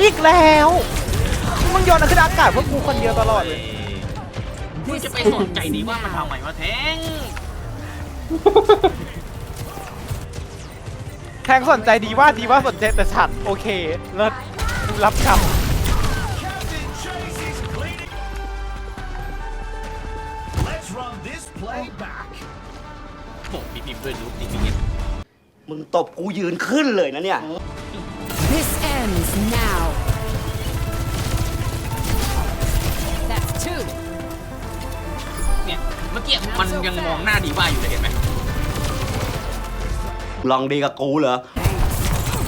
อีกแล้วมึงโยนขึ้นอากาศเพื่อกูคนเดียวตลอดเลยมึงจะไปสนใจดีว่ามันทำไมวะแทง แทงสนใจดีว่าดีว่าสนใจแต่ฉันโอเคเลิศกูรับค Captain Chase is cleaning. Let's run this play back. โอ้พี่พิมพ์ด้วยรูปจริงมึงตบกูยืนขึ้นเลยนะเนี่ย มื่อกี้มันยังมองหน้าดีว่าอยู่เลยเห็นไหมลองดีกับกูเหรอ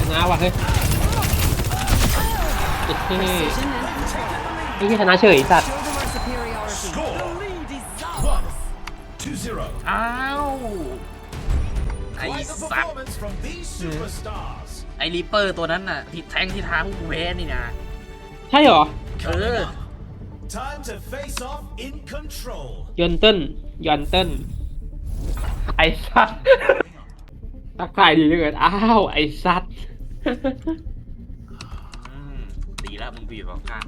ชนะว่ะเฮ้ยเฮ้ย Precision and ไอ้ที่ชนะเฉยสัตว์ show them our superiority. Score. The lead is ours. To zero. อ้าวไอ้ Quite the สัตว์ performance from these superstars. ไอ้ริปเปอร์ตัวนั้นน่ะที่แทงที่ท้าพวกกูแพ้นี่นะใช่เหรอ เออ Time to face off in control. ยอนเติ้ลยอนเติ้ลไอ้สัตว์ทักทายดีเหลือเกินอ้าวไอ้สัตว์อืมดีแล้วมึงบีบเอาข้าง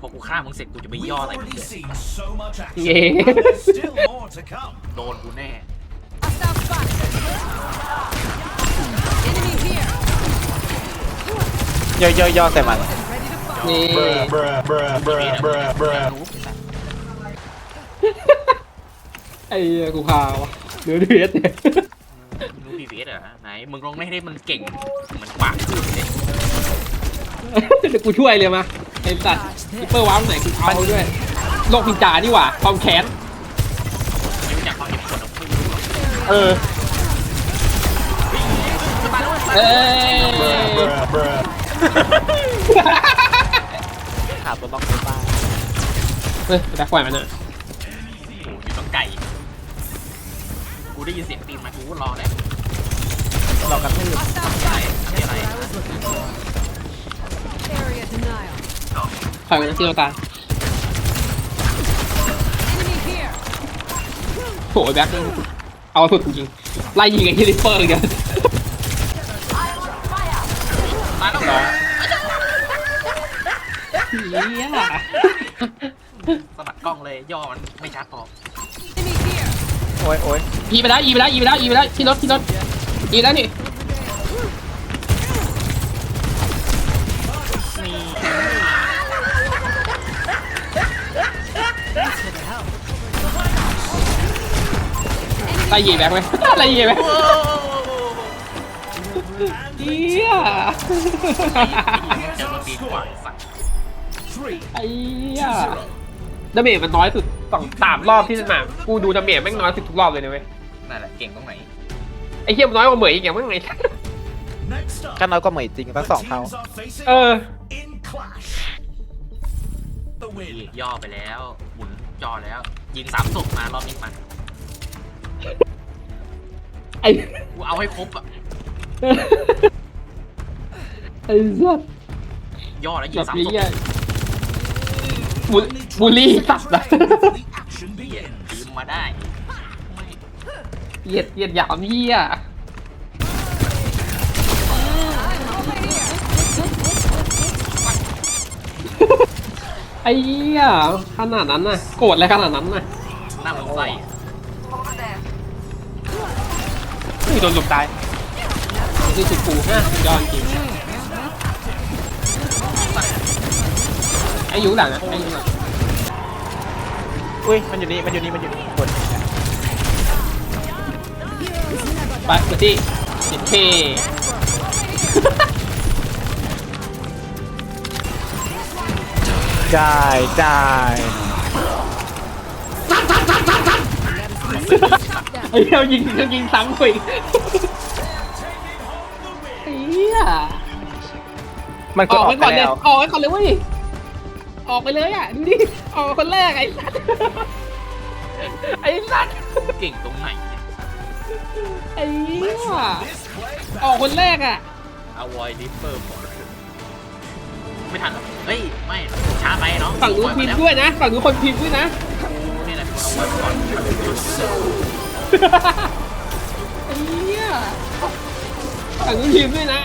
พอกูฆ่ามึงเสร็จกูจะไป We've ย่ออะไรมึง already เลย seen so much action. Yeah. but there's still more to come. โดนกูแน่ Hostile spot. Enemy here. ำย่อย่อย่อใส่มัน Ready to fight. นี่ bruh, bruh, bruh, bruh, ไอ้เหี้ยกูพาวะเดือดเดือดเนี่ยรู้พีพีเอสเหรอไหนมึงลองไม่ให้มันเก่งเหมือนปากขึ้นเลยเดี๋ยวกูช่วยเลยมาไอ้สัตว์คิปเปอร์ว้าวไหนกูเอาด้วยโลกพินจานี่หว่าความแค้นไม่รู้จักความเก็บกดของมึงเออเอ้ย bruh, bruh. หาตัวล็อกไปบ้างเฮ้ยดักปล่อยมันอะโอ้โหอยู่ต้องไก่ กูได้ยินเสียงตีนมากูก็รอแล้วเรากันไม่หยุด Hostile อะไร spot. นี่อะไร I was looking for. Area denial. ปล่อยมันนะที่เราตาย Enemy here. โหแบ็คเอาสุดจริงๆไล่ยิงไอ้ฮิลิปเปอร์กันมา เฮียสะบัดกล้องเลยย่อมันไม่ชัดพอ Enemy here. โอ้ยโอ้ยอีไปแล้วอีไปแล้วอีไปแล้วอีไปแล้วที่รถที่รถอีแล้วนี่ไล่ยีแบ็คไหมไล่ยีแบ็คเฮียเจอมันตีกว่าไอ้สัตว์ Three ไอ้เหี้ยดาเมจมันน้อยสุดสองสามรอบที่มันมากูดูดาเมจแม่งน้อยสุดทุกรอบเลยนะเว้ยนั่นแหละเก่งตรงไหนไอ้เหี้ยมันน้อยกว่าเหมยอีกอย่างแม่งไง Next up. ก็น้อยกว่าเหมยจริงตั้งสอง the เท่า teams are facing เออ in clash. The นี่ win. ย่อไปแล้วหมุนจอแล้ว ยิงสามศพมารอบนี้มาไอ้ กูเอาให้ครบอะไอ้สัสย่อแล้วยิแบงบสามนี้ศพ อะ บูลบูลลี่สัตว์นะ The action เหี้ย begins. ทีมมาได้ไม่เหยียดเหยียดหยามเหี้ยไอ้เหี้ยขนาดนั้นน่ะโกรธอะไรขนาดนั้นน่ะหน้ามันใส่อะนี่โดนหลบตายนี่สุดกูฮะยอดจริง ไอ้อยูหลังอะไอ้อยูหลังอุ้ยมันอยู่นี่มันอยู่นี่มันอยู่นี่กดไปไปที่สิบเคได้ได้ไอ้เหี้ยยิงยิงซ้ำคุยไอ้เหี้ยมันอกดอกออไปกก่ไปอนเลยแล้ว ออกไปก่อนเลยเว้ย ออกไปเลยอะดูดิออกคนแรกไอ้สัสไอ้สัสเก่งตรงไหนเนี่ยไอ้เหี้ย This play ออกคนแรกอะเอาไวดิปเปอร์ไม่ทันหรอกเฮ้ย ไม่ช้าไปเนาะฝั่งนู้นพิมพ์ด้วยนะ ฝั่งนู้นคนพิมพ์ด้วยนะกูนี่แหละกูเอาไว้ก่อนไอ้เหี้ยฝั่งนู้นพิมพ์ด้วยนะ